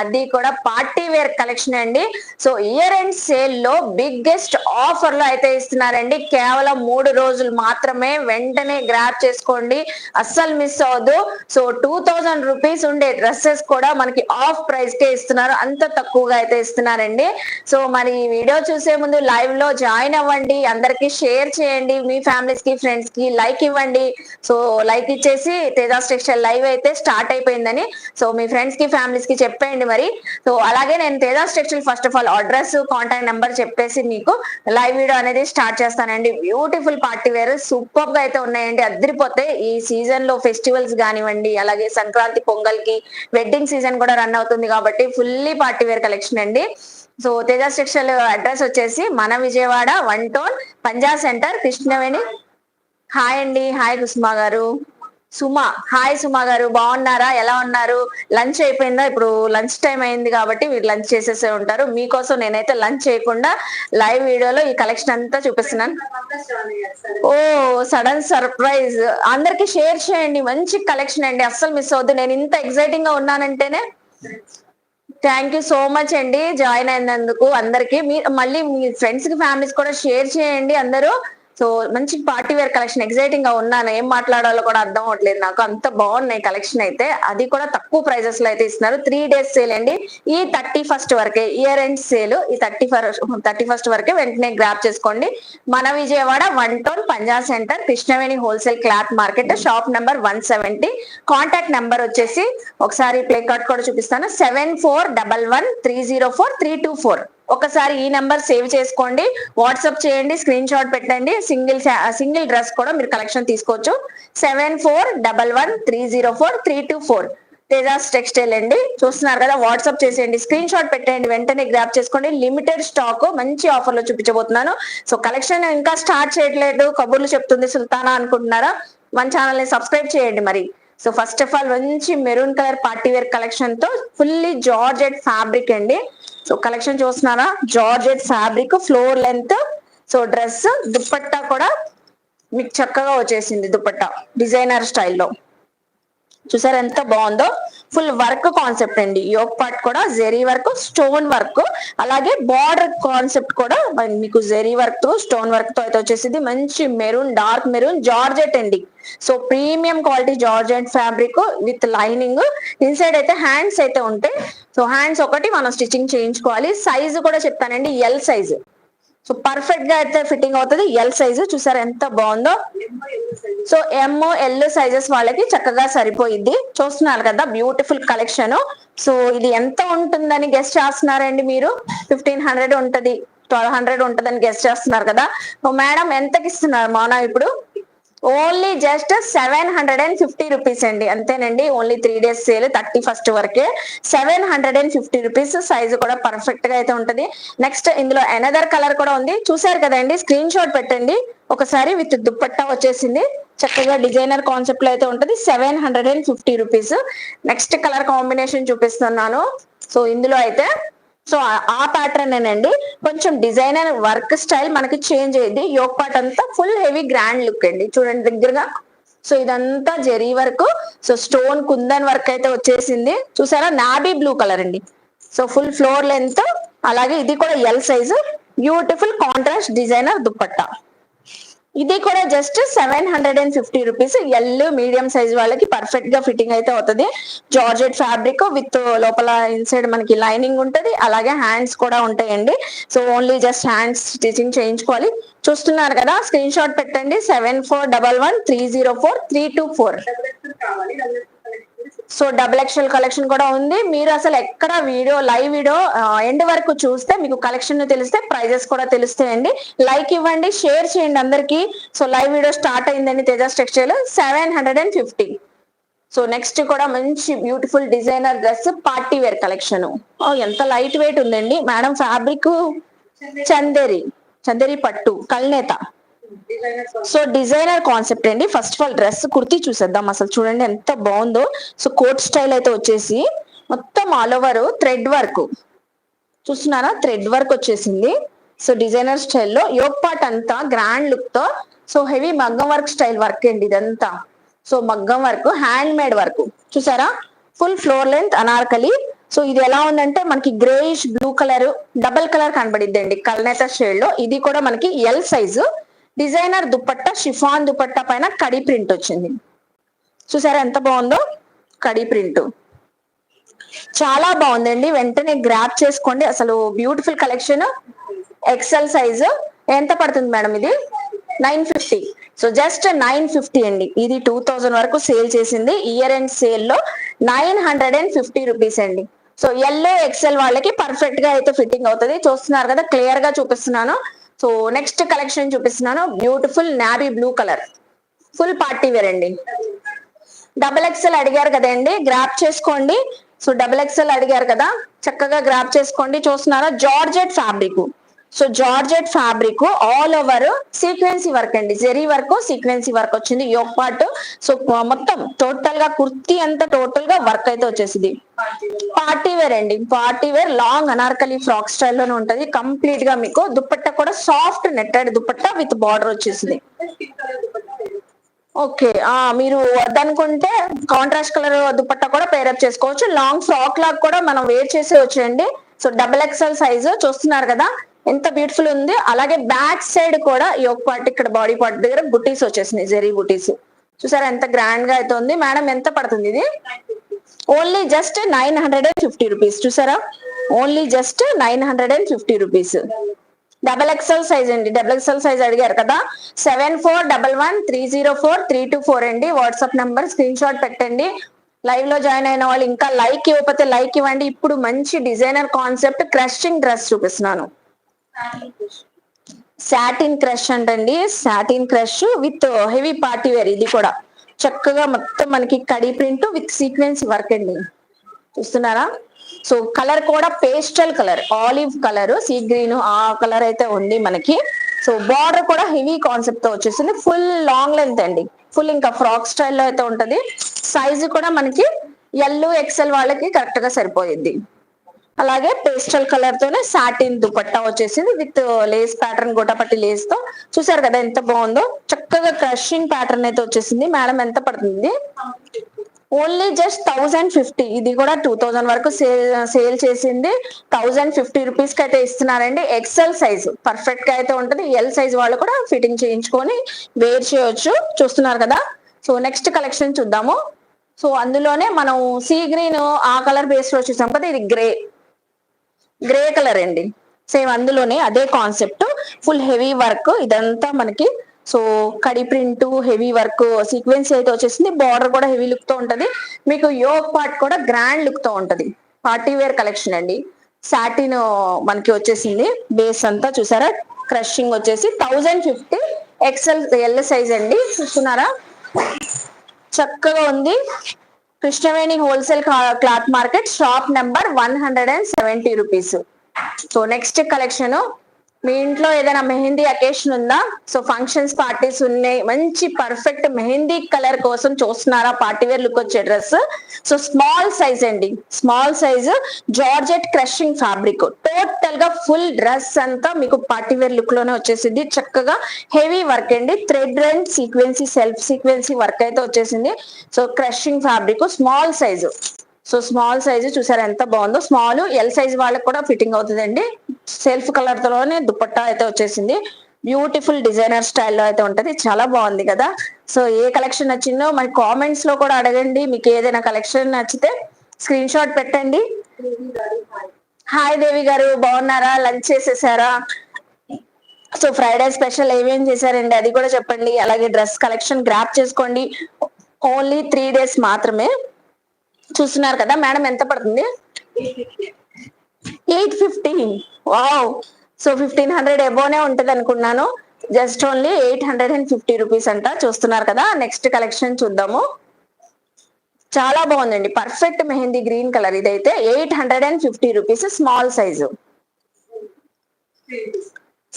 అది కూడా party wear collection అండి. సో ఇయర్ అండ్ సేల్లో బిగ్గెస్ట్ ఆఫర్లో అయితే ఇస్తున్నారండి. కేవలం మూడు రోజులు మాత్రమే వెంటనే గ్రాప్ చేసుకోండి. అస్సలు మిస్ అవ్వద్దు. సో టూ థౌజండ్ రూపీస్ ఉండే డ్రెస్సెస్ కూడా మనకి ఆఫ్ ప్రైస్ కే ఇస్తున్నారు. అంత తక్కువగా అయితే ఇస్తున్నారండి. సో మరి ఈ వీడియో చూసే ముందు లైవ్లో జాయిన్ అవ్వండి. అందరికి షేర్ చేయండి. మీ ఫ్యామిలీస్కి ఫ్రెండ్స్కి లైక్ ఇవ్వండి. సో లైక్ ఇచ్చేసి తేజాస్ టెక్స్టైల్ లైవ్ అయితే స్టార్ట్ అయిపోయిందని. సో మీ ఫ్రెండ్స్కి ఫ్యామిలీస్కి చెప్పేయండి. మరి. సో అలాగే నేను Tejas textile first of all address contact number చెప్పేసి మీకు లైవ్ వీడియో అనేది స్టార్ట్ చేస్తానండి. బ్యూటిఫుల్ పార్టీ వేర్ సూపర్గా అయితే ఉన్నాయండి. అద్దరిపోతే ఈ సీజన్లో ఫెస్టివల్స్ కానివ్వండి అలాగే సంక్రాంతి పొంగల్కి వెడ్డింగ్ సీజన్ కూడా రన్ అవుతుంది కాబట్టి ఫుల్లీ పార్టీ వేర్ కలెక్షన్ అండి. సో తేజాస్ టెక్స్టైల్ అడ్రస్ వచ్చేసి మన Vijayawada one town Panja center Krishnaveni. Hi అండి. హాయ్ కుసుమా గారు. సుమా. హాయ్ సుమా గారు బాగున్నారా? ఎలా ఉన్నారు? లంచ్ అయిపోయిందా? ఇప్పుడు లంచ్ టైం అయింది కాబట్టి మీరు లంచ్ చేసేసే ఉంటారు. మీకోసం నేనైతే లంచ్ చేయకుండా లైవ్ వీడియోలో ఈ కలెక్షన్ అంతా చూపిస్తున్నాను. ఓ సడన్ సర్ప్రైజ్ అందరికి షేర్ చేయండి. మంచి కలెక్షన్ అండి. అస్సలు మిస్ అవద్దు నేను ఇంత ఎక్సైటింగ్గా ఉన్నానంటేనే థ్యాంక్ యూ సో మచ్ అండి. జాయిన్ అయినందుకు అందరికి. మీ మళ్ళీ మీ ఫ్రెండ్స్కి ఫ్యామిలీస్ కూడా షేర్ చేయండి అందరూ. సో మంచి పార్టీ వేర్ కలెక్షన్ ఎక్సైటింగ్గా ఉన్నాను ఏం మాట్లాడాలో కూడా అర్థం అవట్లేదు నాకు. అంత బాగున్నాయి కలెక్షన్ అయితే. అది కూడా తక్కువ ప్రైజెస్లో అయితే ఇస్తున్నారు. త్రీ డేస్ సేల్ అండి. ఈ థర్టీ ఫస్ట్ వరకే ఇయర్ ఎండ్ సేల్ ఈ థర్టీ ఫస్ట్ థర్టీ ఫస్ట్ వరకే వెంటనే గ్రాప్ చేసుకోండి. మన Vijayawada one town Punjab center Krishnaveni wholesale cloth market shop number one seventy contact number వచ్చేసి ఒకసారి ప్లే కార్డ్ కూడా చూపిస్తాను. Seven four double one three zero four three two four ఒకసారి ఈ నెంబర్ సేవ్ చేసుకోండి. వాట్సాప్ చేయండి స్క్రీన్ షాట్ పెట్టండి. Single single dress కూడా మీరు కలెక్షన్ తీసుకోవచ్చు. Seven four double one three zero four three two four. Tejas textile అండి. చూస్తున్నారు కదా వాట్సాప్ చేసేయండి. స్క్రీన్ షాట్ పెట్టండి. వెంటనే గ్రాప్ చేసుకోండి. లిమిటెడ్ స్టాక్ మంచి ఆఫర్లో చూపించబోతున్నాను. సో కలెక్షన్ ఇంకా స్టార్ట్ చేయట్లేదు. కబుర్లు చెప్తుంది సుల్తానా అనుకుంటున్నారా? మన ఛానల్ని సబ్స్క్రైబ్ చేయండి మరి. సో ఫస్ట్ ఆఫ్ ఆల్ మంచి మెరూన్ కలర్ పార్టీ వేర్ కలెక్షన్తో ఫుల్లీ జార్జెట్ ఫ్యాబ్రిక్ అండి. సో కలెక్షన్ చూస్తున్నారా? Georgette fabric floor length so dress dupatta కూడా మీకు చక్కగా వచ్చేసింది దుప్పట్టా డిజైనర్ స్టైల్లో చూసారు ఎంత బాగుందో? ఫుల్ వర్క్ కాన్సెప్ట్ అండి. యోక్ పార్ట్ కూడా జెరీ వర్క్ స్టోన్ వర్క్ అలాగే బార్డర్ కాన్సెప్ట్ కూడా మీకు జెరీ వర్క్తో స్టోన్ వర్క్తో అయితే వచ్చేసింది. మంచి మెరూన్ డార్క్ మెరూన్ జార్జెట్ అండి. So premium quality georgette fabric with lining. Inside అయితే హ్యాండ్స్ అయితే ఉంటాయి. సో హ్యాండ్స్ ఒకటి మనం స్టిచ్చింగ్ చేయించుకోవాలి. సైజు కూడా చెప్తానండి. L size. సో పర్ఫెక్ట్గా అయితే ఫిట్టింగ్ అవుతుంది. ఎల్ సైజు చూసారు ఎంత బాగుందో? సో ఎమ్ ఎల్ సైజెస్ వాళ్ళకి చక్కగా సరిపోయిద్ది. చూస్తున్నారు కదా బ్యూటిఫుల్ కలెక్షన్ సో ఇది ఎంత ఉంటుందని గెస్ట్ చేస్తున్నారండి మీరు? ఫిఫ్టీన్ హండ్రెడ్ ఉంటది ట్వెల్వ్ హండ్రెడ్ ఉంటదని గెస్ట్ చేస్తున్నారు కదా. సో మేడం ఎంతకి ఇస్తున్నారు మౌనా ఇప్పుడు? Only just seven hundred and fifty rupees అండి. అంతేనండి only three days sale thirty first వరకే. Seven hundred and fifty rupees size కూడా పర్ఫెక్ట్గా అయితే ఉంటది. నెక్స్ట్ ఇందులో ఎనదర్ కలర్ కూడా ఉంది. చూసారు కదండి స్క్రీన్ షాట్ పెట్టండి. ఒకసారి విత్ దుప్పట్టా వచ్చేసింది. చక్కగా డిజైనర్ కాన్సెప్ట్లో అయితే ఉంటది. Seven hundred and fifty rupees. Next colour combination చూపిస్తున్నాను. సో ఇందులో అయితే సో ఆ- ప్యాటర్న్ అండి కొంచెం డిజైనర్ వర్క్ స్టైల్ మనకి చేంజ్ అయ్యింది యోగ్ పార్ట్ అంతా ఫుల్ హెవీ గ్రాండ్ లుక్ అండి. చూడండి దగ్గరగా. సో ఇదంతా zari work. So stone kundan work అయితే వచ్చేసింది. చూసారా? నాబీ బ్లూ కలర్ అండి. సో ఫుల్ ఫ్లోర్ లెంత్ అలాగే ఇది కూడా L size beautiful contrast designer dupatta. ఇది కూడా just seven hundred and fifty rupees L medium size వాళ్ళకి పర్ఫెక్ట్గా ఫిట్టింగ్ అయితే అవుతుంది. జార్జెట్ ఫ్యాబ్రిక్ విత్ లోపల ఇన్సైడ్ మనకి లైనింగ్ ఉంటది. అలాగే హ్యాండ్స్ కూడా ఉంటాయండి. So only just hands stitching చేయించుకోవాలి. చూస్తున్నారు కదా స్క్రీన్ షాట్ పెట్టండి. Seven four double one three zero four three two four so double XL collection కూడా ఉంది. మీరు అసలు ఎక్కడ వీడియో లైవ్ వీడియో ఎండ్ వరకు చూస్తే మీకు కలెక్షన్ తెలిస్తే ప్రైజెస్ కూడా తెలుస్తాయండి. లైక్ ఇవ్వండి షేర్ చేయండి అందరికి. సో లైవ్ వీడియో స్టార్ట్ అయిందండి Tejas textile seven hundred and fifty so next కూడా మంచి beautiful designer dress party wear collection ఎంత లైట్ వెయిట్ ఉందండి. మేడం ఫ్యాబ్రిక్ చందేరి చందేరి పట్టు కల్నేత. సో డిజైనర్ కాన్సెప్ట్ అండి. First of all dress kurti చూసేద్దాం. అసలు చూడండి ఎంత బాగుందో. సో కోట్ స్టైల్ అయితే వచ్చేసి మొత్తం ఆల్ ఓవర్ థ్రెడ్ వర్క్ చూస్తున్నారా? థ్రెడ్ వర్క్ వచ్చేసింది. సో డిజైనర్ స్టైల్లో యోగ్ పార్ట్ అంతా గ్రాండ్ లుక్తో. సో హెవీ మగ్గం వర్క్ స్టైల్ వర్క్ అండి ఇదంతా. సో మగ్గం వర్క్ హ్యాండ్ మేడ్ వర్క్ చూసారా? Full floor length Anarkali. So ఇది ఎలా ఉందంటే మనకి greyish blue colour double colour కనబడిద్దండి. కల్నేత షేడ్లో. ఇది కూడా మనకి L size designer dupatta chiffon dupatta పైన కడి ప్రింట్ వచ్చింది. చూసారా ఎంత బాగుందో? కడి ప్రింట్. చాలా బాగుందండి. వెంటనే గ్రాప్ చేసుకోండి. అసలు బ్యూటిఫుల్ కలెక్షన్ ఎక్సెల్ సైజు ఎంత పడుతుంది మేడం ఇది? Nine fifty. So just nine fifty అండి. ఇది టూ థౌజండ్ వరకు సేల్ చేసింది. ఇయర్ ఎండ్ సేల్లో nine hundred and fifty rupees అండి. సో ఎల్లో ఎక్సెల్ వాళ్ళకి పర్ఫెక్ట్గా అయితే ఫిట్టింగ్ అవుతుంది. చూస్తున్నారు కదా క్లియర్గా చూపిస్తున్నాను. సో నెక్స్ట్ కలెక్షన్ చూపిస్తున్నాను. Beautiful navy blue colour full party wear అండి డబుల్ ఎక్స్ఎల్ అడిగారు కదండి గ్రాప్ చేసుకోండి. సో డబుల్ ఎక్స్ఎల్ అడిగారు కదా చక్కగా గ్రాప్ చేసుకోండి. చూస్తున్నారా georgette fabric so georgette fabric all over sequence work అండి. జెరీ వర్క్ సీక్వెన్సీ వర్క్ వచ్చింది. యోగ్ పార్ట్ సో మొత్తం టోటల్గా కుర్తీ అంతా టోటల్గా వర్క్ అయితే వచ్చేసింది. పార్టీ వేర్ అండి. Party wear long Anarkali frock స్టైల్లోనే ఉంటది. కంప్లీట్గా మీకు దుపట్టా కూడా soft netted dupatta with border వచ్చేసింది. ఓకే ఆ మీరు వద్దనుకుంటే కాంట్రాస్ట్ కలర్ దుపట్టా కూడా పేరప్ చేసుకోవచ్చు. లాంగ్ ఫ్రాక్ లాగా కూడా మనం వేర్ చేసి వచ్చేయండి సో డబుల్ ఎక్స్ఎల్ సైజ్ చూస్తున్నారు కదా. ఎంత బ్యూటిఫుల్ ఉంది. అలాగే బ్యాక్ సైడ్ కూడా ఈ ఒక పార్ట్ ఇక్కడ బాడీ పార్ట్ దగ్గర బుటీస్ వచ్చేసినాయి జెరీ బుటీస్ చూసారా ఎంత గ్రాండ్గా అయితే ఉంది మేడం ఎంత పడుతుంది ఇది? Only just nine hundred and fifty rupees చూసారా? Only just nine hundred and fifty rupees double XL size అండి. డబల్ ఎక్స్ఎల్ సైజ్ అడిగారు కదా. Seven four double one three zero four three two four అండి. WhatsApp number screen shot పెట్టండి. లైవ్లో join అయిన వాళ్ళు ఇంకా లైక్ ఇవ్వకపోతే లైక్ ఇవ్వండి. ఇప్పుడు మంచి డిజైనర్ కాన్సెప్ట్ క్రషింగ్ డ్రెస్ చూపిస్తున్నాను. సాటిన్ క్రష్ అంటండి. Satin crush with heavy party wear ఇది కూడా. చక్కగా మొత్తం మనకి కడి ప్రింట్ విత్ సీక్వెన్స్ వర్క్ అండి. చూస్తున్నారా? సో కలర్ కూడా pastel colour olive colour sea green ఆ కలర్ అయితే ఉంది మనకి. సో బార్డర్ కూడా హెవీ కాన్సెప్ట్తో వచ్చేసింది. ఫుల్ లాంగ్ లెంత్ అండి. ఫుల్ ఇంకా ఫ్రాక్ స్టైల్లో అయితే ఉంటది. సైజు కూడా మనకి ఎల్లో ఎక్సెల్ వాళ్ళకి కరెక్ట్గా సరిపోయింది అలాగే పేస్టల్ కలర్ తోనే సాటిన్ దుపట్టా వచ్చేసింది విత్ లేస్ ప్యాటర్న్ గోటాపట్టి లేస్తో. చూసారు కదా ఎంత బాగుందో? చక్కగా క్రషింగ్ ప్యాటర్న్ అయితే వచ్చేసింది. మేడం ఎంత పడుతుంది? ఓన్లీ జస్ట్ థౌజండ్ ఫిఫ్టీ ఇది కూడా టూ థౌజండ్ వరకు సేల్ సేల్ uh, చేసింది. థౌజండ్ ఫిఫ్టీ రూపీస్కి అయితే ఇస్తున్నారండి. ఎక్సెల్ సైజ్ పర్ఫెక్ట్గా అయితే ఉంటుంది. ఎల్ సైజ్ వాళ్ళు కూడా ఫిట్టింగ్ చేయించుకొని వేర్ చేయొచ్చు. చూస్తున్నారు కదా? సో నెక్స్ట్ కలెక్షన్ చూద్దాము. సో అందులోనే మనం సీ గ్రీన్ ఆ కలర్ బేస్లో చూసాం కదా? ఇది గ్రే గ్రే కలర్ అండి. సేమ్ అందులోనే అదే కాన్సెప్ట్ ఫుల్ హెవీ వర్క్ ఇదంతా మనకి. సో కడి ప్రింట్ హెవీ వర్క్ సీక్వెన్స్ అయితే వచ్చేసింది బార్డర్ కూడా హెవీ లుక్తో ఉంటది. మీకు యోగ్ పార్ట్ కూడా గ్రాండ్ లుక్తో ఉంటది. పార్టీ వేర్ కలెక్షన్ అండి. సాటిన్ మనకి వచ్చేసింది. బేస్ అంతా చూసారా? క్రషింగ్ వచ్చేసి thousand fifty XL L size అండి. చూస్తున్నారా? చక్కగా ఉంది. Krishnaveni wholesale cloth market shop number one hundred and seventy rupees. So next collection మీ ఇంట్లో ఏదైనా మెహందీ అకేషన్ ఉందా? సో ఫంక్షన్స్ పార్టీస్ ఉన్నాయి. మంచి పర్ఫెక్ట్ మెహందీ కలర్ కోసం చూస్తున్నారా? పార్టీ వేర్ లుక్ వచ్చే డ్రెస్ సో స్మాల్ సైజ్ అండి. Small size georgette crushing fabric టోటల్గా ఫుల్ డ్రెస్ అంతా మీకు పార్టీ వేర్ లుక్లోనే వచ్చేసింది. చక్కగా హెవీ వర్క్ అండి. Thread and sequence self sequence work అయితే వచ్చేసింది. So crushing fabric small size so small size చూసారా ఎంత బాగుందో. స్మాల్ ఎల్ సైజ్ వాళ్ళకి కూడా ఫిట్టింగ్ అవుతుందండి. సెల్ఫ్ కలర్ తోనే దుపట్టా అయితే వచ్చేసింది. బ్యూటిఫుల్ డిజైనర్ స్టైల్లో అయితే ఉంటది. చాలా బాగుంది కదా. సో ఏ కలెక్షన్ నచ్చిందో మరి కామెంట్స్లో కూడా అడగండి. మీకు ఏదైనా కలెక్షన్ నచ్చితే స్క్రీన్ షాట్ పెట్టండి. హాయ్ దేవి గారు బాగున్నారా? లంచ్ చేసేసారా? సో ఫ్రైడే స్పెషల్ ఏమేం చేశారండి? అది కూడా చెప్పండి. అలాగే డ్రెస్ కలెక్షన్ గ్రాప్ చేసుకోండి. ఓన్లీ త్రీ డేస్ మాత్రమే. చూస్తున్నారు కదా మేడం ఎంత పడుతుంది? Eight fifty wow so fifteen hundred ఎబోనే ఉంటది అనుకున్నాను. Just only eight hundred and fifty rupees అంట. చూస్తున్నారు కదా నెక్స్ట్ కలెక్షన్ చూద్దాము. చాలా బాగుందండి. పర్ఫెక్ట్ మెహందీ గ్రీన్ కలర్ ఇదైతే. Eight hundred and fifty rupees small size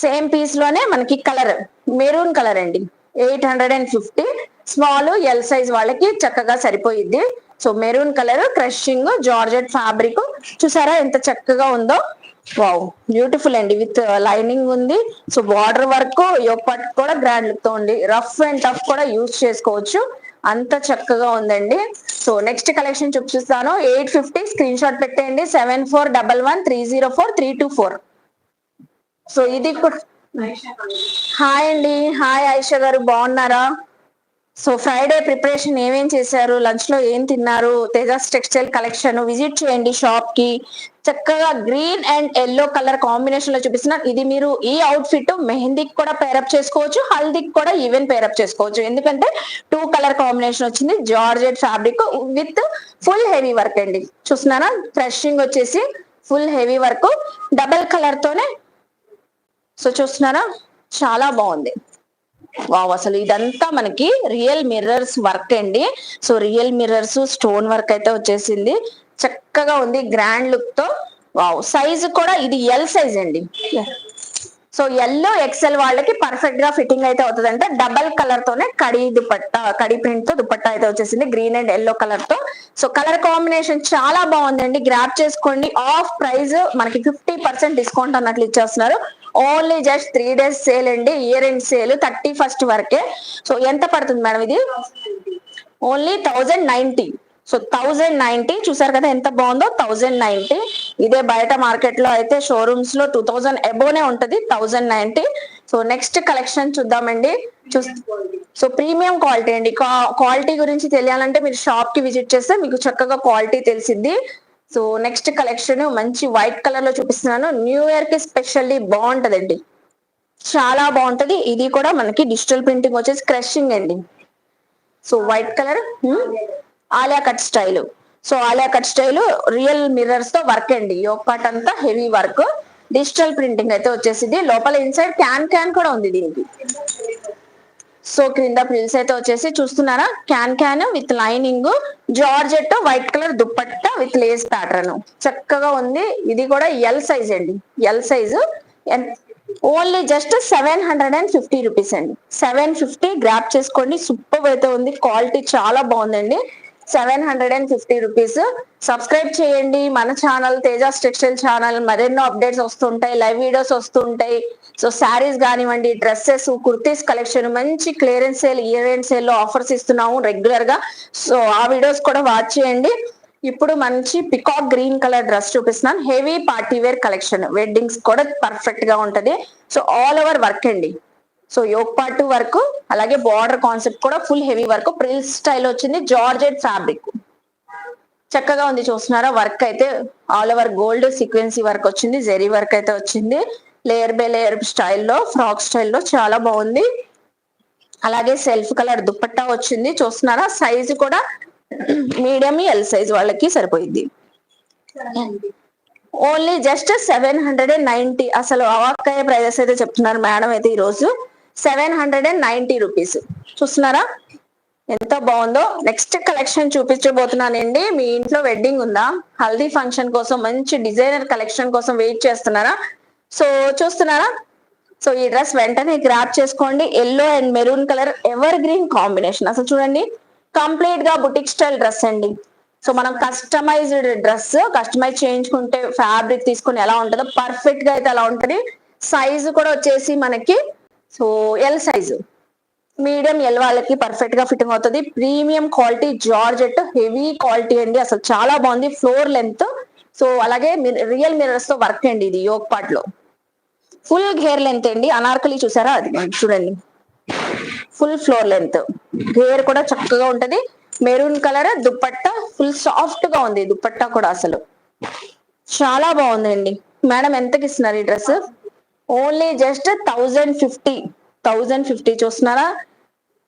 same పీస్లోనే మనకి కలర్ మెరూన్ కలర్ అండి. Eight hundred and fifty small L size వాళ్ళకి చక్కగా సరిపోయిద్ది. So maroon colour crushing georgette fabric. చూసారా ఎంత చక్కగా ఉందో? వావ్ బ్యూటిఫుల్ అండి. విత్ లైనింగ్ ఉంది. సో బార్డర్ వర్క్ పట్ కూడా గ్రాండ్ లుక్తో ఉంది. రఫ్ అండ్ టఫ్ కూడా యూజ్ చేసుకోవచ్చు. అంత చక్కగా ఉందండి. సో నెక్స్ట్ కలెక్షన్ చూపిస్తాను. ఎయిట్ ఫిఫ్టీ స్క్రీన్ షాట్ పెట్టేయండి. Seven four double one three zero four three two four. So ఇది హాయ్ అండి. హాయ్ ఆయిషా గారు బాగున్నారా? సో ఫ్రైడే ప్రిపరేషన్ ఏమేం చేశారు? లంచ్లో ఏం తిన్నారు? తేజాస్ టెక్స్టైల్ కలెక్షన్ విజిట్ చేయండి షాప్కి చక్కగా గ్రీన్ అండ్ ఎల్లో కలర్ కాంబినేషన్లో చూపిస్తున్నా. ఇది మీరు ఈ అవుట్ ఫిట్ మెహందీకి కూడా పేరప్ చేసుకోవచ్చు. హల్దీకి కూడా ఈవెన్ పేరప్ చేసుకోవచ్చు. ఎందుకంటే టూ కలర్ కాంబినేషన్ వచ్చింది. Georgette fabric with full heavy work అండి. చూస్తున్నారా? ఫ్రెషింగ్ వచ్చేసి full heavy work double colour తోనే. సో చూస్తున్నారా? చాలా బాగుంది. వావ్ అసలు ఇదంతా మనకి రియల్ మిర్రర్స్ వర్క్ అండి. So real mirrors stone work అయితే వచ్చేసింది. చక్కగా ఉంది గ్రాండ్ లుక్తో. వావ్ సైజ్ కూడా ఇది ఎల్ సైజ్ అండి. సో ఎల్లో ఎక్సెల్ వాళ్ళకి పర్ఫెక్ట్గా ఫిట్టింగ్ అయితే అవుతుంది అంటే డబల్ కలర్ తోనే కడి దుపట్టా కడి ప్రింట్తో దుపట్టా అయితే వచ్చేసింది గ్రీన్ అండ్ ఎల్లో కలర్తో. సో కలర్ కాంబినేషన్ చాలా బాగుందండి. గ్రాప్ చేసుకోండి. ఆఫ్ ప్రైస్ మనకి ఫిఫ్టీ పర్సెంట్ డిస్కౌంట్ అన్నట్లు ఇచ్చేస్తున్నారు. Only just three days sale అండి. Year end sale thirty first వరకే. సో ఎంత పడుతుంది మేడం ఇది? Only thousand ninety so thousand ninety చూసారు కదా ఎంత బాగుందో? థౌజండ్ నైన్టీ ఇదే బయట మార్కెట్లో అయితే షోరూమ్స్లో టూ థౌజండ్ ఎబోనే ఉంటది thousand ninety so next collection చూద్దామండి. చూ సో ప్రీమియం క్వాలిటీ అండి. క్వాలిటీ గురించి తెలియాలంటే మీరు షాప్కి విజిట్ చేస్తే మీకు చక్కగా క్వాలిటీ తెలిసిద్ది. సో నెక్స్ట్ కలెక్షన్ మంచి వైట్ కలర్లో చూపిస్తున్నాను. న్యూ ఇయర్కి స్పెషల్లీ బాగుంటదండి. చాలా బాగుంటది. ఇది కూడా మనకి డిజిటల్ ప్రింటింగ్ వచ్చేసి క్రషింగ్ అండి. So white colour Alia cut style. So Alia cut style real మిర్రర్స్తో work అండి. యోగ్ పార్ట్ అంతా హెవీ వర్క్. డిజిటల్ ప్రింటింగ్ అయితే వచ్చేసింది. లోపల ఇన్సైడ్ క్యాన్ క్యాన్ కూడా ఉంది దీనికి. సో క్రింద ప్రిల్స్ అయితే వచ్చేసి చూస్తున్నారా? Can can with lining georgette white colour dupatta with lace pattern. చక్కగా ఉంది. ఇది కూడా ఎల్ సైజ్ అండి. L size only just seven hundred and fifty rupees అండి. సెవెన్ ఫిఫ్టీ గ్రాప్ చేసుకోండి. సూపర్ అయితే ఉంది. క్వాలిటీ చాలా బాగుందండి. Seven hundred and fifty rupees subscribe చేయండి. మన ఛానల్ తేజాస్ టెక్స్టైల్ ఛానల్ మరెన్నో అప్డేట్స్ వస్తుంటాయి. లైవ్ వీడియోస్ వస్తుంటాయి. సో శారీస్ కానివ్వండి డ్రెస్సెస్ కుర్తీస్ కలెక్షన్ మంచి క్లియరెన్స్ సేల్ ఇయర్ ఎండ్ సేల్లో ఆఫర్స్ ఇస్తున్నాము రెగ్యులర్గా సో ఆ వీడియోస్ కూడా వాచ్ చేయండి. ఇప్పుడు మంచి పికాక్ గ్రీన్ కలర్ డ్రెస్ చూపిస్తున్నాను. Heavy party wear collection. Weddings కూడా పర్ఫెక్ట్గా ఉంటది. సో ఆల్ ఓవర్ వర్క్ అండి. సో యోగ్ పార్ట్ వర్క్ అలాగే బార్డర్ కాన్సెప్ట్ కూడా full heavy work. Frill style వచ్చింది జార్జెట్ ఫ్యాబ్రిక్. చక్కగా ఉంది చూస్తున్నారా? వర్క్ అయితే all over gold sequence work వచ్చింది జెరీ వర్క్ అయితే వచ్చింది. లేయర్ బై లేయర్ స్టైల్లో ఫ్రాక్ స్టైల్లో చాలా బాగుంది. అలాగే సెల్ఫ్ కలర్ దుప్పట్టా వచ్చింది. చూస్తున్నారా? సైజు కూడా మీడియం ఎల్ సైజ్ వాళ్ళకి సరిపోయింది. Only just seven hundred and ninety. అసలు అవాక్కయ్య ప్రైజెస్ అయితే చెప్తున్నారు మేడం అయితే ఈరోజు. Seven hundred and ninety rupees. చూస్తున్నారా? ఎంత బాగుందో. Next collection చూపించబోతున్నానండి. మీ ఇంట్లో వెడ్డింగ్ ఉందా? హల్దీ ఫంక్షన్ కోసం మంచి డిజైనర్ కలెక్షన్ కోసం వెయిట్ చేస్తున్నారా? సో చూస్తున్నారా? సో ఈ డ్రెస్ వెంటనే గ్రాప్ చేసుకోండి. Yellow and maroon colour ever green combination అసలు చూడండి కంప్లీట్గా బుటిక్ స్టైల్ డ్రెస్ అండి. సో మనం కస్టమైజ్డ్ డ్రెస్ కస్టమైజ్ చేయించుకుంటే ఫ్యాబ్రిక్ తీసుకుని ఎలా ఉంటుందో పర్ఫెక్ట్గా అయితే అలా ఉంటుంది. సైజు కూడా వచ్చేసి మనకి so L size medium L వాళ్ళకి పర్ఫెక్ట్గా ఫిట్టింగ్ అవుతుంది. Premium quality georgette heavy quality అండి. అసలు చాలా బాగుంది. ఫ్లోర్ లెంత్ సో అలాగే రియల్ మిరర్స్తో వర్క్ అండి ఇది యోగ్ పార్ట్లో ఫుల్ గేర్ లెంత్ అండి. అనార్కలి చూసారా? అది చూడండి. ఫుల్ ఫ్లోర్ లెంత్ గేర్ కూడా చక్కగా ఉంటది. మెరూన్ కలర్ దుపట్టా ఫుల్ సాఫ్ట్గా ఉంది. దుపట్టా కూడా అసలు. చాలా బాగుందండి. మేడం ఎంతకి ఇస్తున్నారు ఈ dress? Only just thousand fifty thousand fifty చూస్తున్నారా?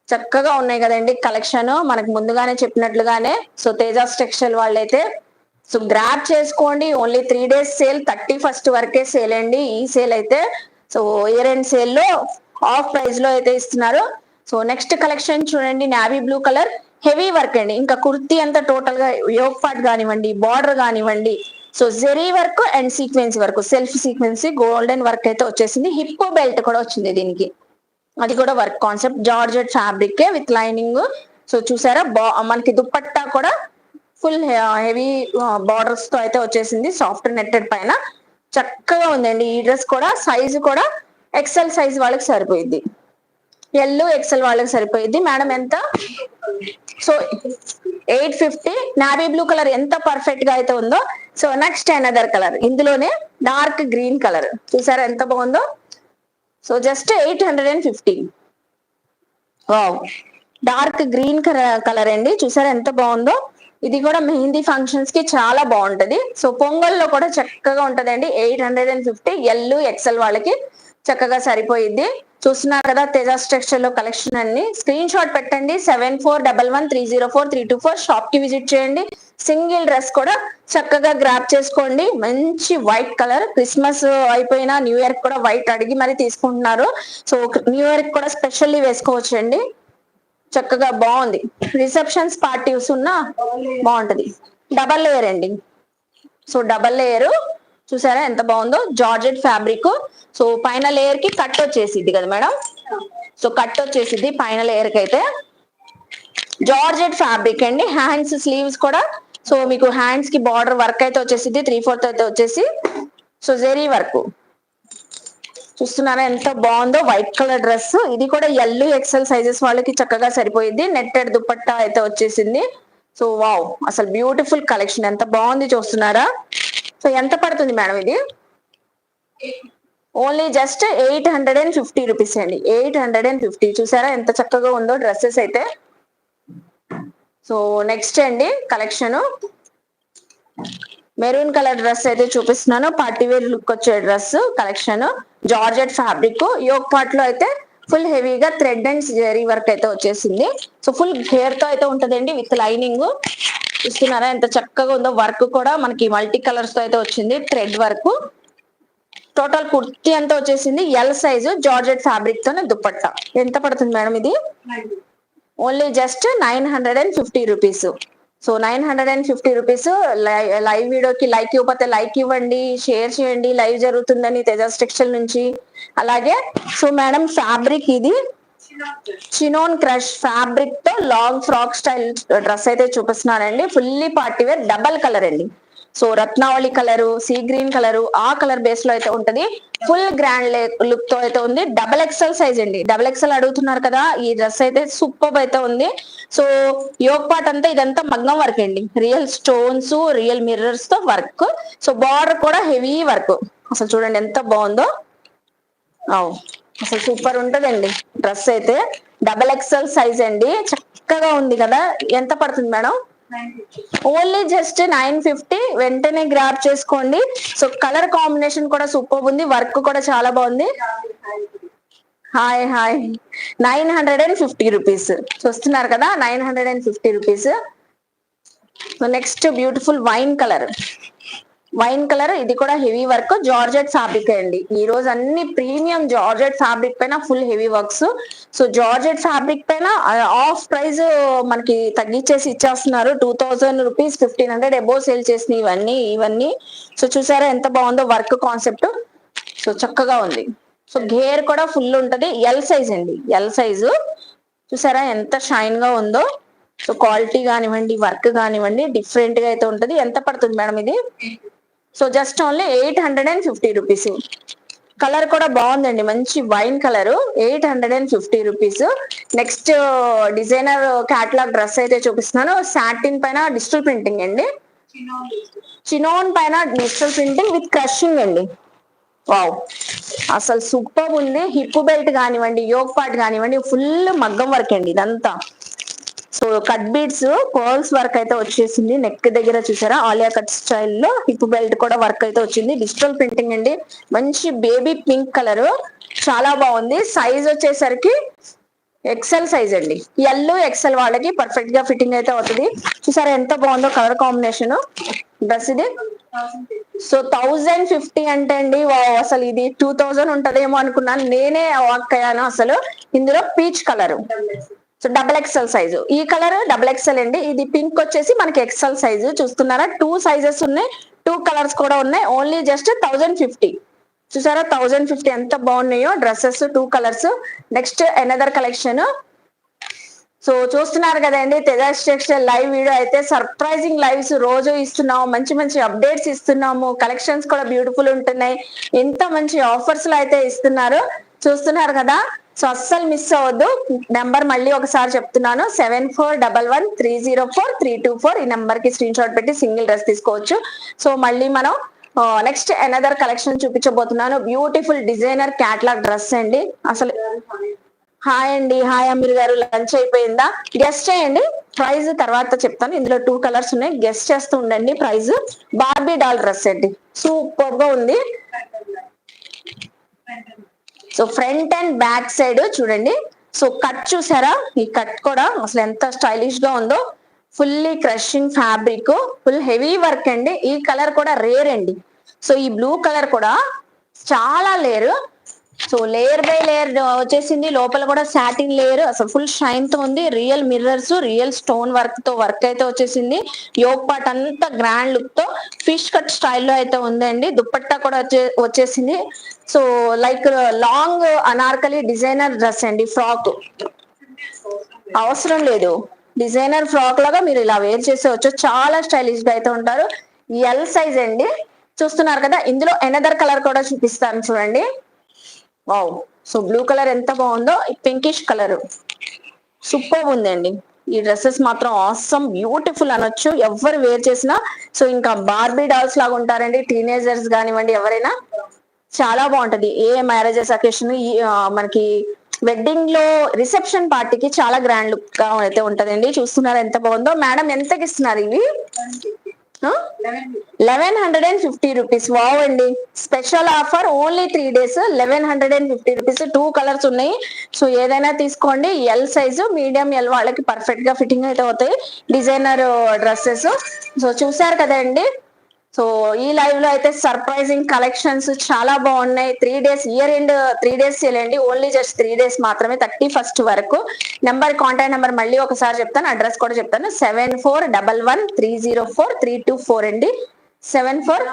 చక్కగా ఉన్నాయి కదండి కలెక్షన్ మనకు ముందుగానే చెప్పినట్లుగానే. సో తేజాస్ టెక్స్టైల్ వాళ్ళైతే సో గ్రాప్ చేసుకోండి. Only three days sale thirty first వరకే సేల్ అండి. ఈ సేల్ అయితే సో ఇయర్ ఎండ్ సేల్లో ఆఫ్ ప్రైస్లో అయితే ఇస్తున్నారు. సో నెక్స్ట్ కలెక్షన్ చూడండి. Navy blue colour heavy work అండి. ఇంకా కుర్తీ అంతా టోటల్గా యోగ్ పార్ట్ కానివ్వండి బార్డర్ కానివ్వండి. So zari work and sequence work self sequence golden work అయితే వచ్చేసింది. హిప్ బెల్ట్ కూడా వచ్చింది దీనికి. అది కూడా work concept georgette fabric with lining so చూసారా? బా మనకి దుప్పట్టా కూడా ఫుల్ హెవీ బార్డర్స్తో అయితే వచ్చేసింది. సాఫ్ట్ నెట్టెడ్ పైన. చక్కగా ఉందండి. ఈ డ్రెస్ కూడా సైజు కూడా ఎక్సెల్ సైజ్ వాళ్ళకి సరిపోయింది ఎల్ ఎక్సెల్ వాళ్ళకి సరిపోయింది మేడం ఎంత? So eight fifty navy blue colour ఎంత పర్ఫెక్ట్గా అయితే ఉందో. సో నెక్స్ట్ అనదర్ కలర్ ఇందులోనే డార్క్ గ్రీన్ కలర్ చూసారా ఎంత బాగుందో? So just eight hundred and fifty dark green colour అండి. చూసారా ఎంత బాగుందో? ఇది కూడా మెహందీ ఫంక్షన్స్కి చాలా బాగుంటది. సో పొంగల్లో కూడా చక్కగా ఉంటదండి. Eight hundred and fifty L XL వాళ్ళకి చక్కగా సరిపోయిద్ది. చూస్తున్నారు కదా తేజా టెక్స్టైల్లో కలెక్షన్ అన్ని. స్క్రీన్ షాట్ పెట్టండి. Seven four double one three zero four three two four షాప్కి విజిట్ చేయండి. సింగిల్ డ్రెస్ కూడా చక్కగా గ్రాప్ చేసుకోండి. మంచి వైట్ కలర్ క్రిస్మస్ అయిపోయినా న్యూ ఇయర్ కూడా వైట్ అడిగి మరి తీసుకుంటున్నారు. సో న్యూ ఇయర్ కూడా స్పెషల్లీ వేసుకోవచ్చండి. చక్కగా బాగుంది. రిసెప్షన్స్ పార్టీస్ ఉన్నా బాగుంటది. డబల్ లేయర్ అండి. So double layer. చూసారా ఎంత బాగుందో? Georgette fabric. సో పైన లేయర్కి కట్ వచ్చేసిద్ది కదా మేడం? సో కట్ వచ్చేసిద్ది పైన లేయర్కి అయితే. జార్జెట్ ఫ్యాబ్రిక్ అండి. హ్యాండ్స్ స్లీవ్స్ కూడా. సో మీకు హ్యాండ్స్కి బార్డర్ వర్క్ అయితే వచ్చేసిద్ది. త్రీ ఫోర్త్ అయితే వచ్చేసి. So zari work. చూస్తున్నారా ఎంత బాగుందో వైట్ కలర్ డ్రెస్. ఇది కూడా ఎల్లు ఎక్సెల్ సైజెస్ వాళ్ళకి చక్కగా సరిపోయింది. నెట్టెడ్ దుపట్టా అయితే వచ్చేసింది. సో వావ్ అసలు బ్యూటిఫుల్ కలెక్షన్. ఎంత బాగుంది చూస్తున్నారా? సో ఎంత పడుతుంది మేడం ఇది? Only just eight hundred and fifty rupees అండి. Eight hundred and fifty. చూసారా ఎంత చక్కగా ఉందో డ్రెస్సెస్ అయితే. సో నెక్స్ట్ అండి కలెక్షన్. మెరూన్ కలర్ డ్రెస్ అయితే చూపిస్తున్నాను. పార్టీ వేర్ లుక్ వచ్చే dress collection. Georgette fabric yoke పార్ట్లో అయితే ఫుల్ హెవీగా థ్రెడ్ అండ్ జరీ వర్క్ అయితే వచ్చేసింది. సో ఫుల్ గేర్తో అయితే ఉంటదండి విత్ లైనింగ్ చూస్తున్నారా ఎంత చక్కగా ఉందో వర్క్ కూడా మనకి మల్టీ కలర్స్తో అయితే వచ్చింది థ్రెడ్ వర్క్ టోటల్ కుర్తీ అంతా వచ్చేసింది ఎల్ సైజు జార్జెట్ ఫ్యాబ్రిక్ తోనే దుపట్టా ఎంత పడుతుంది మేడం ఇది? Only just nine hundred and fifty rupees so nine hundred and fifty rupees live వీడియోకి లైక్ ఇవ్వకపోతే లైక్ ఇవ్వండి షేర్ చేయండి లైవ్ జరుగుతుందని తేజాస్ టెక్స్టైల్ నుంచి. అలాగే సో మేడం ఫ్యాబ్రిక్ ఇది. చినోన్ క్రష్ ఫ్యాబ్రిక్తో లాంగ్ ఫ్రాక్ స్టైల్ డ్రెస్ అయితే చూపిస్తున్నానండి fully party wear double colour అండి. So Ratnavali colour sea green colour ఆ కలర్ బేస్లో అయితే ఉంటది. ఫుల్ గ్రాండ్ లుక్తో అయితే ఉంది. డబల్ ఎక్సెల్ సైజ్ అండి. డబల్ ఎక్సెల్ అడుగుతున్నారు కదా ఈ డ్రెస్ అయితే సూపర్ అయితే ఉంది. సో యోగ్ పార్ట్ అంతా ఇదంతా మగ్గం వర్క్ అండి. రియల్ స్టోన్స్ రియల్ మిర్రర్స్తో వర్క్. సో బార్డర్ కూడా హెవీ వర్క్. అసలు చూడండి ఎంత బాగుందో. అవు అసలు సూపర్ ఉంటదండి డ్రెస్ అయితే. డబల్ ఎక్సెల్ సైజ్ అండి. చక్కగా ఉంది కదా. ఎంత పడుతుంది madam? Only just nine fifty. వెంటనే గ్రాప్ చేసుకోండి. సో కలర్ కాంబినేషన్ కూడా సూపర్ ఉంది. వర్క్ కూడా చాలా బాగుంది. Hi hi nine hundred and fifty rupees. చూస్తున్నారు కదా nine hundred and fifty rupees. Next beautiful wine colour wine colour ఇది కూడా హెవీ వర్క్. జార్జెట్ ఫ్యాబ్రిక్ అండి. ఈ రోజు అన్ని ప్రీమియం జార్జెట్ ఫ్యాబ్రిక్ పైన full heavy works. So georgette fabric పైన ఆఫ్ ప్రైస్ మనకి తగ్గించేసి ఇచ్చేస్తున్నారు. Two thousand rupees fifteen hundred above sale చేసిన ఇవన్నీ ఇవన్నీ. సో చూసారా ఎంత బాగుందో వర్క్ కాన్సెప్ట్. సో చక్కగా ఉంది. సో గేర్ కూడా ఫుల్ ఉంటది. ఎల్ సైజ్ అండి. L size. చూసారా ఎంత షైన్గా ఉందో. సో క్వాలిటీ కానివ్వండి వర్క్ కానివ్వండి డిఫరెంట్గా అయితే ఉంటది. ఎంత పడుతుంది మేడం ఇది? So just only eight hundred and fifty rupees colour కూడా బాగుందండి. మంచి wine colour eight hundred and fifty rupees next designer catalogue dress అయితే చూపిస్తున్నాను. సాటిన్ పైన డిజిటల్ ప్రింటింగ్ అండి. చినోన్ పైన డిజిటల్ ప్రింటింగ్ విత్ క్రషింగ్ అండి. వావ్ అసలు సూపర్ ఉంది. హిప్ బెల్ట్ కానివ్వండి యోగ్ పార్ట్ కానివ్వండి ఫుల్ మగ్గం వర్క్ అండి ఇదంతా. So cut beads pearls work అయితే వచ్చేసింది. నెక్ దగ్గర చూసారా? ఆలియా కట్ స్టైల్లో హిప్ బెల్ట్ కూడా వర్క్ అయితే వచ్చింది. డిజిటల్ ప్రింటింగ్ అండి. మంచి బేబీ పింక్ కలర్ చాలా బాగుంది. సైజ్ వచ్చేసరికి ఎక్సెల్ సైజ్ అండి. ఎల్లో ఎక్సెల్ వాళ్ళకి పర్ఫెక్ట్గా ఫిట్టింగ్ అయితే అవుతుంది. చూసారా ఎంత బాగుందో కలర్ కాంబినేషన్ డ్రెస్ ఇది. సో థౌజండ్ ఫిఫ్టీ అంటే అండి. అసలు ఇది టూ థౌజండ్ ఉంటదేమో అనుకున్నాను. నేనే అయ్యాను అసలు. ఇందులో peach colour so double XL size ఈ కలర్ డబల్ ఎక్స్ఎల్ అండి. ఇది పింక్ వచ్చేసి మనకి ఎక్స్ఎల్ సైజు చూస్తున్నారా? టూ సైజెస్ ఉన్నాయి. టూ కలర్స్ కూడా ఉన్నాయి. ఓన్లీ జస్ట్ థౌజండ్ ఫిఫ్టీ చూసారా? థౌజండ్ ఫిఫ్టీ ఎంత బాగున్నాయో dresses two colours next another collection so చూస్తున్నారు కదండి తెజాస్ టెక్స్టైల్ లైవ్ వీడియో అయితే సర్ప్రైజింగ్ లైవ్స్ రోజు ఇస్తున్నాము. మంచి మంచి అప్డేట్స్ ఇస్తున్నాము. కలెక్షన్స్ కూడా బ్యూటిఫుల్ ఉంటున్నాయి. ఎంత మంచి ఆఫర్స్లో అయితే ఇస్తున్నారు. చూస్తున్నారు కదా? సో అస్సలు మిస్ అవ్వద్దు. నెంబర్ మళ్ళీ ఒకసారి చెప్తున్నాను. Seven four double one three zero four three two four ఈ నెంబర్కి స్క్రీన్ షాట్ పెట్టి సింగిల్ డ్రెస్ తీసుకోవచ్చు. సో మళ్ళీ మనం నెక్స్ట్ ఎనదర్ కలెక్షన్ చూపించబోతున్నాను. బ్యూటిఫుల్ డిజైనర్ క్యాట్లాగ్ డ్రెస్ అండి. అసలు హాయ్ అండి. హాయ్ అమీర్ గారు. లంచ్ అయిపోయిందా? గెస్ట్ చేయండి. ప్రైస్ తర్వాత చెప్తాను. ఇందులో టూ కలర్స్ ఉన్నాయి. గెస్ట్ చేస్తూ ఉండండి. ప్రైస్ బార్బీ డాల్ డ్రెస్ అండి. సూపర్గా ఉంది. So front and back side చూడండి. సో కట్ చూసారా? ఈ కట్ కూడా అసలు ఎంత స్టైలిష్గా ఉందో. Fully crushing fabric full heavy work అండి. ఈ కలర్ కూడా రేర్ అండి. సో ఈ బ్లూ కలర్ కూడా చాలా లేరు సో లేయర్ బై లేయర్ వచ్చేసింది. లోపల కూడా సాటిన్ లేయర్ అసలు ఫుల్ షైన్తో ఉంది. రియల్ మిర్రర్స్ రియల్ స్టోన్ వర్క్తో వర్క్ అయితే వచ్చేసింది. యోగ్ పాట్ అంతా గ్రాండ్ లుక్తో ఫిష్ కట్ స్టైల్లో అయితే ఉందండి. దుప్పట్టా కూడా వచ్చేసింది. So like long Anarkali designer dress అండి ఫ్రాక్ అవసరం లేదు. డిజైనర్ ఫ్రాక్ లాగా మీరు ఇలా వేర్ చేసేవచ్చు. చాలా స్టైలిష్గా అయితే ఉంటారు. ఎల్ సైజ్ అండి. చూస్తున్నారు కదా ఇందులో ఎనదర్ కలర్ కూడా చూపిస్తాను చూడండి. వావ్. సో బ్లూ కలర్ ఎంత బాగుందో పింకిష్ కలర్. సూపర్ ఉందండి. ఈ డ్రెస్సెస్ మాత్రం ఆసమ్ బ్యూటిఫుల్ అనొచ్చు. ఎవరు వేర్ చేసినా సో ఇంకా బార్బీ డాల్స్ లాగా ఉంటారండి. టీనేజర్స్ కానివ్వండి ఎవరైనా చాలా బాగుంటది. ఏ మ్యారేజెస్ అకేషన్ మనకి వెడ్డింగ్లో రిసెప్షన్ పార్టీకి చాలా గ్రాండ్ లుక్గా అయితే ఉంటదండి. చూస్తున్నారు ఎంత బాగుందో? మేడం ఎంతకి ఇస్తున్నారు ఇవి? Eleven hundred and fifty rupees. Wow అండి. Special offer only three days eleven hundred and fifty rupees. Two colours ఉన్నాయి. సో ఏదైనా తీసుకోండి. ఎల్ సైజు మీడియం ఎల్ వాళ్ళకి పర్ఫెక్ట్గా ఫిట్టింగ్ అయితే అవుతాయి. Designer dresses. సో చూసారు కదండి. సో ఈ లైవ్లో అయితే సర్ప్రైజింగ్ కలెక్షన్స్ చాలా బాగున్నాయి. Three days year end three days చేయండి ఓన్లీ జస్ట్ త్రీ డేస్ మాత్రమే థర్టీ ఫస్ట్ వరకు. నెంబర్ కాంటాక్ట్ నెంబర్ మళ్ళీ ఒకసారి చెప్తాను అడ్రస్ కూడా చెప్తాను. Seven four double one three zero four three two four అండి. సెవెన్ ఫోర్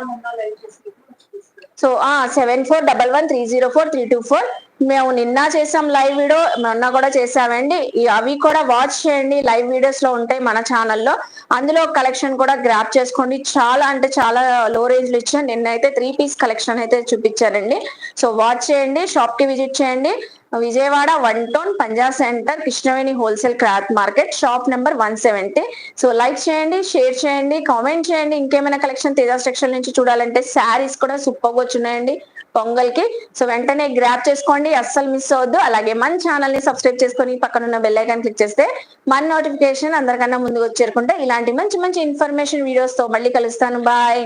సో ఆ seven four double one three zero four three two four మేము నిన్న చేసాం లైవ్ వీడియో మొన్న కూడా చేసామండి. అవి కూడా వాచ్ చేయండి. లైవ్ వీడియోస్లో ఉంటాయి మన ఛానల్లో. అందులో కలెక్షన్ కూడా గ్రాప్ చేసుకోండి. చాలా అంటే చాలా లో రేంజ్లో ఇచ్చాను. నిన్నైతే త్రీ పీస్ కలెక్షన్ అయితే చూపించారండి సో వాచ్ చేయండి. షాప్కి విజిట్ చేయండి. Vijayawada one town Punjab centre Krishnaveni wholesale cloth market shop number one seventy. So like చేయండి షేర్ చేయండి కామెంట్ చేయండి. ఇంకేమైనా కలెక్షన్ తేజాస్ టెక్స్టైల్ నుంచి చూడాలంటే శారీస్ కూడా సూపర్గా వచ్చినాయండి పొంగల్కి సో వెంటనే గ్రాప్ చేసుకోండి. అస్సలు మిస్ అవ్వద్దు. అలాగే మన ఛానల్ని సబ్స్క్రైబ్ చేసుకొని పక్కన ఉన్న బెల్ ఐకాన్ క్లిక్ చేస్తే మన నోటిఫికేషన్ అందరికన్నా ముందుకు వచ్చేరుకుంటే ఇలాంటి మంచి మంచి ఇన్ఫర్మేషన్ వీడియోస్తో మళ్ళీ కలుస్తాను. బాయ్